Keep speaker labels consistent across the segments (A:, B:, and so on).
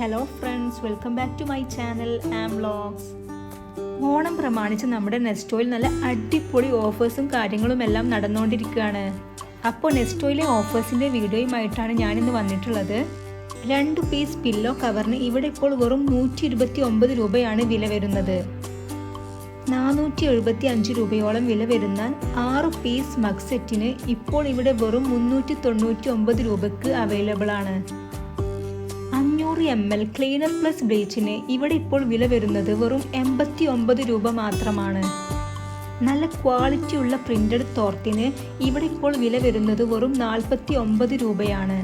A: Hello friends welcome back to my channel AM vlogs Onam പ്രമാണിച്ച് നമ്മുടെ നെസ്റ്റോയിൽ നല്ല അടിപൊളി ഓഫേഴ്സും കാര്യങ്ങളും എല്ലാം നടന്നുകൊണ്ടിരിക്കുകയാണ്. അപ്പോൾ നെസ്റ്റോയിലെ ഓഫേഴ്സിന്റെ വീഡിയോയുമായിട്ടാണ് ഞാനിന്ന് വന്നിട്ടുള്ളത്. രണ്ട് പീസ് പില്ലോ കവറിന് ഇവിടെ ഇപ്പോൾ വെറും നൂറ്റി ഇരുപത്തി ഒമ്പത് രൂപയാണ് വില വരുന്നത്. നാനൂറ്റി എഴുപത്തി അഞ്ച് രൂപയോളം വില വരുന്ന ആറ് പീസ് മഗ് സെറ്റിന് ഇപ്പോൾ ഇവിടെ വെറും മുന്നൂറ്റി തൊണ്ണൂറ്റി ഒമ്പത് രൂപയ്ക്ക് അവൈലബിൾ ആണ്. അഞ്ഞൂറ് എം എൽ ക്ലീനർ പ്ലസ് ബ്ലീച്ചിന് ഇവിടെ ഇപ്പോൾ വില വരുന്നത് വെറും എൺപത്തി ഒമ്പത് രൂപ മാത്രമാണ്. നല്ല ക്വാളിറ്റി ഉള്ള പ്രിന്റഡ് തോർത്തിന് ഇവിടെ ഇപ്പോൾ വില വരുന്നത് വെറും നാൽപ്പത്തി ഒമ്പത് രൂപയാണ്.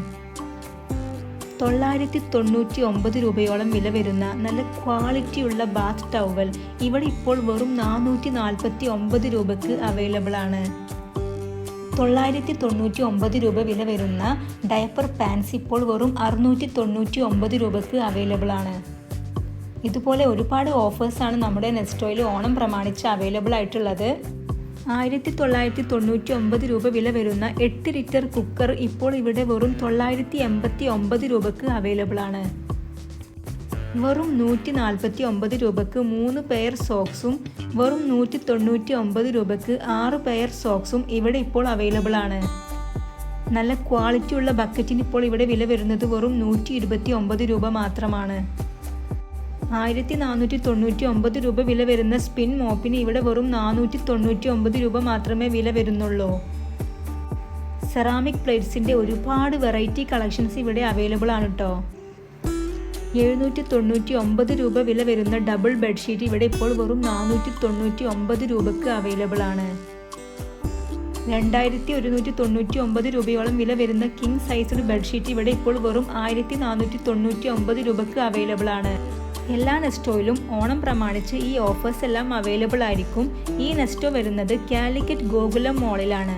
A: തൊള്ളായിരത്തി തൊണ്ണൂറ്റി ഒമ്പത് രൂപയോളം വില വരുന്ന നല്ല ക്വാളിറ്റി ഉള്ള ബാത്ത് ടവൽ ഇവിടെ ഇപ്പോൾ വെറും നാനൂറ്റി നാൽപ്പത്തി ഒമ്പത് രൂപയ്ക്ക് അവൈലബിൾ ആണ്. തൊള്ളായിരത്തി തൊണ്ണൂറ്റി ഒമ്പത് രൂപ വില വരുന്ന ഡയപ്പർ പാൻസ് ഇപ്പോൾ വെറും അറുന്നൂറ്റി തൊണ്ണൂറ്റി ഒമ്പത് രൂപയ്ക്ക് അവൈലബിൾ ആണ്. ഇതുപോലെ ഒരുപാട് ഓഫേഴ്സാണ് നമ്മുടെ നെസ്റ്റോയിൽ ഓണം പ്രമാണിച്ച് അവൈലബിൾ ആയിട്ടുള്ളത്. ആയിരത്തി തൊള്ളായിരത്തി തൊണ്ണൂറ്റി ഒമ്പത് രൂപ വില വരുന്ന എട്ട് ലിറ്റർ കുക്കർ ഇപ്പോൾ ഇവിടെ വെറും തൊള്ളായിരത്തി എൺപത്തി ഒമ്പത് രൂപയ്ക്ക് അവൈലബിൾ ആണ്. വെറും നൂറ്റി നാൽപ്പത്തി ഒമ്പത് രൂപയ്ക്ക് മൂന്ന് പെയർ സോക്സും വെറും നൂറ്റി തൊണ്ണൂറ്റി ഒമ്പത് രൂപയ്ക്ക് ആറ് പെയർ സോക്സും ഇവിടെ ഇപ്പോൾ അവൈലബിൾ ആണ്. നല്ല ക്വാളിറ്റി ഉള്ള ബക്കറ്റിന് ഇപ്പോൾ ഇവിടെ വില വരുന്നത് വെറും നൂറ്റി ഇരുപത്തി ഒമ്പത് രൂപ മാത്രമാണ്. ആയിരത്തി നാനൂറ്റി തൊണ്ണൂറ്റി ഒമ്പത് രൂപ വില വരുന്ന സ്പിൻ മോപ്പിന് ഇവിടെ വെറും നാനൂറ്റി തൊണ്ണൂറ്റി ഒമ്പത് രൂപ മാത്രമേ വില വരുന്നുള്ളൂ. സെറാമിക് പ്ലേറ്റ്സിന്റെ ഒരുപാട് വെറൈറ്റി കളക്ഷൻസ് ഇവിടെ അവൈലബിൾ ആണ് കേട്ടോ എഴുന്നൂറ്റി തൊണ്ണൂറ്റി ഒമ്പത് രൂപ വില വരുന്ന ഡബിൾ ബെഡ്ഷീറ്റ് ഇവിടെ ഇപ്പോൾ വെറും നാനൂറ്റി തൊണ്ണൂറ്റി ഒമ്പത് രൂപയ്ക്ക് അവൈലബിൾ ആണ്. രണ്ടായിരത്തി ഒരുന്നൂറ്റി തൊണ്ണൂറ്റി ഒമ്പത് രൂപയോളം വില വരുന്ന കിങ് സൈസ്ഡ് ബെഡ്ഷീറ്റ് ഇവിടെ ഇപ്പോൾ വെറും ആയിരത്തി നാനൂറ്റി തൊണ്ണൂറ്റി ഒമ്പത് രൂപയ്ക്ക് അവൈലബിൾ ആണ്. എല്ലാ നെസ്റ്റോയിലും ഓണം പ്രമാണിച്ച് ഈ ഓഫേഴ്സ് എല്ലാം അവൈലബിൾ ആയിരിക്കും. ഈ നെസ്റ്റോ വരുന്നത് കാലിക്കറ്റ് ഗോകുലം മോളിലാണ്